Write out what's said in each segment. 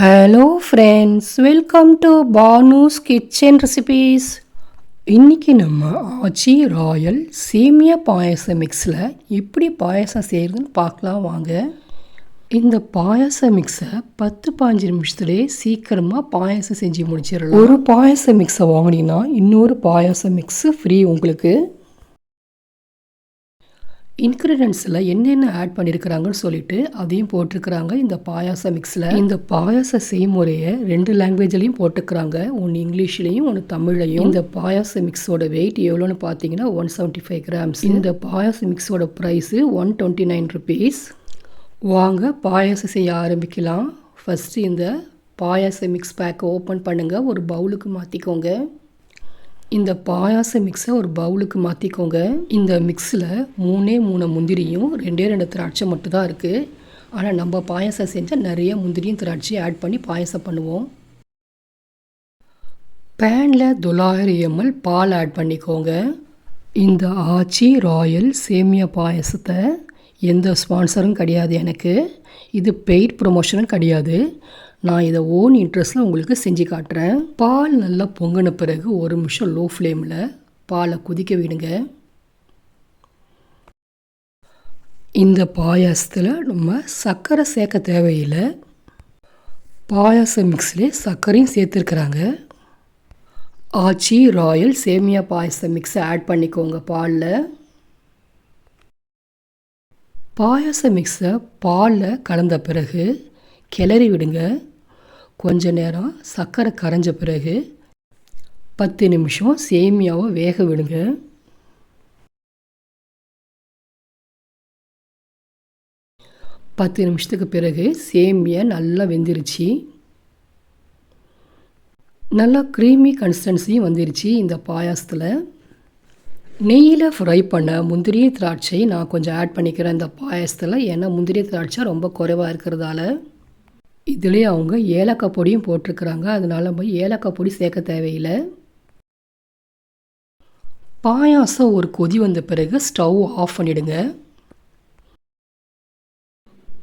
Hello friends welcome to Banu's kitchen recipes இன்றைக்கி நம்ம ஆச்சி Royal சேமியா பாயச மிக்ஸில் எப்படி பாயசம் செய்கிறதுன்னு பார்க்கலாம் வாங்க. இந்த பாயச மிக்ஸை பத்து பாஞ்சு நிமிஷத்துலேயே சீக்கிரமாக பாயசம் செஞ்சு முடிச்சிடலாம். ஒரு பாயச மிக்ஸை வாங்கினீங்கன்னா இன்னொரு பாயச மிக்ஸு ஃப்ரீ உங்களுக்கு. இன்க்ரீடியன்ஸில் என்னென்ன ஆட் பண்ணியிருக்கிறாங்கன்னு சொல்லிட்டு அதையும் போட்டிருக்கிறாங்க. இந்த பாயாச மிக்ஸில் இந்த பாயாச செய்முறையை ரெண்டு லாங்குவேஜ்லையும் போட்டுக்கிறாங்க. ஒன்று இங்கிலீஷ்லேயும் ஒன்று தமிழ்லையும். இந்த பாயாச மிக்ஸோட வெயிட் எவ்வளோன்னு பார்த்தீங்கன்னா ஒன் செவன்ட்டி ஃபைவ் கிராம்ஸ் இந்த பாயாச மிக்ஸோட price one twenty nine rupees வாங்க பாயாசம் செய்ய ஆரம்பிக்கலாம். ஃபஸ்ட்டு இந்த பாயாச மிக்ஸ் பேக்கை ஓப்பன் பண்ணுங்கள் ஒரு பவுலுக்கு மாற்றிக்கோங்க இந்த பாயாச மிக்ஸை ஒரு பவுலுக்கு மாற்றிக்கோங்க இந்த மிக்ஸில் மூணே மூணு முந்திரியும் ரெண்டே ரெண்டு திராட்சை மட்டும்தான் இருக்குது ஆனால் நம்ம பாயாசம் செஞ்சால் நிறைய முந்திரியும் திராட்சையும் ஆட் பண்ணி பாயாசம் பண்ணுவோம். பேனில் தொள்ளாயிரம் எம்எல் பால் ஆட் பண்ணிக்கோங்க. இந்த ஆச்சி ராயல் சேமியா பாயசத்தை எந்த ஸ்பான்சரும் கிடையாது எனக்கு. இது பெய்ட் ப்ரொமோஷனும் கிடையாது. நான் இதை ஓன் இன்ட்ரெஸ்ட்டில் உங்களுக்கு செஞ்சு காட்டுறேன். பால் நல்லா பொங்கின பிறகு ஒரு நிமிஷம் லோ ஃப்ளேமில் பாலை கொதிக்க விடுங்க. இந்த பாயாசத்தில் நம்ம சர்க்கரை சேர்க்க தேவையில்லை. பாயாச மிக்ஸ்லேயே சர்க்கரையும் சேர்த்துருக்குறாங்க. ஆச்சி ராயல் சேமியா பாயச மிக்ஸை ஆட் பண்ணிக்கோங்க பாலில். பாயாச மிக்ஸை பாலில் கலந்த பிறகு கிளறி விடுங்க. கொஞ்ச நேரம் சர்க்கரை கரைஞ்ச பிறகு பத்து நிமிஷம் சேமியாவை வேக விடுங்க. பத்து நிமிஷத்துக்கு பிறகு சேமியா நல்லா வெந்துருச்சு. நல்லா க்ரீமி கன்சிஸ்டன்சியும் வந்துருச்சு இந்த பாயாசத்தில். நெய்யில் ஃப்ரை பண்ண முந்திரி திராட்சை நான் கொஞ்சம் ஆட் பண்ணிக்கிறேன். இந்த பாயாசத்தில் ஏன்னா முந்திரி திராட்சை ரொம்ப குறைவாக இருக்கிறதால இதுலேயே அவங்க ஏலக்காய் பொடியும் போட்டிருக்கிறாங்க. அதனால நம்ம ஏலக்காய் பொடி சேர்க்க தேவையில்லை. பாயாசம் ஒரு கொதி வந்த பிறகு ஸ்டவ் ஆஃப் பண்ணிவிடுங்க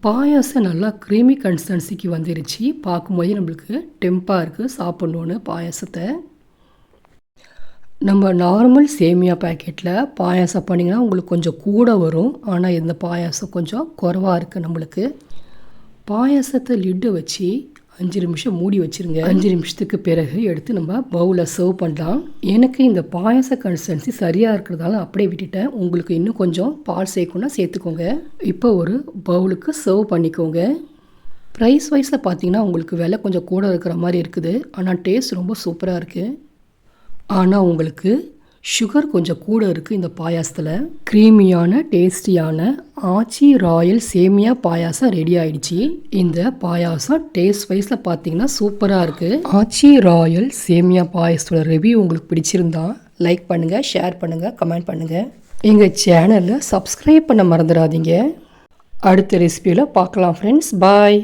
பாயாசம் நல்லா க்ரீமி கன்சிஸ்டன்சிக்கு வந்துருச்சு. பார்க்கும்போது நம்மளுக்கு டெம்பாக இருக்குது சாப்பிட்ணுன்னு பாயாசத்தை. நம்ம நார்மல் சேமியா பேக்கெட்டில் பாயாசம் பண்ணிங்கன்னா உங்களுக்கு கொஞ்சம் கூட வரும். ஆனால் இந்த பாயாசம் கொஞ்சம் குறவாக இருக்குது நம்மளுக்கு. பாயாசத்தை லிட்டு வச்சு அஞ்சு நிமிஷம் மூடி வச்சுருங்க. அஞ்சு நிமிஷத்துக்கு பிறகு எடுத்து நம்ம பவுலில் சர்வ் பண்ணலாம். எனக்கு இந்த பாயாச கன்சிஸ்டன்சி சரியாக இருக்கிறதால அப்படியே விட்டுட்டேன். உங்களுக்கு இன்னும் கொஞ்சம் பால் சேர்க்கணும்னா சேர்த்துக்கோங்க. இப்போ ஒரு பவுலுக்கு சர்வ் பண்ணிக்கோங்க. ப்ரைஸ் வைஸில் பார்த்தீங்கன்னா உங்களுக்கு விலை கொஞ்சம் கூட இருக்கிற மாதிரி இருக்குது. ஆனால் டேஸ்ட் ரொம்ப சூப்பராக இருக்குது ஆனால் உங்களுக்கு சுகர் கொஞ்சம் கூட இருக்குது இந்த பாயாசத்தில். க்ரீமியான டேஸ்டியான ஆச்சி ராயல் சேமியா பாயாசம் ரெடி ஆயிடுச்சு. இந்த பாயாசம் டேஸ்ட் வைஸில் பார்த்தீங்கன்னா சூப்பராக இருக்குது ஆச்சி ராயல் சேமியா பாயாசத்தோட ரிவ்யூ உங்களுக்கு பிடிச்சிருந்தா லைக் பண்ணுங்கள் ஷேர் பண்ணுங்கள் கமெண்ட் பண்ணுங்கள் எங்கள் சேனலில் சப்ஸ்கிரைப் பண்ண மறந்துடாதீங்க. அடுத்த ரெசிபியில் பார்க்கலாம் ஃப்ரெண்ட்ஸ் பாய்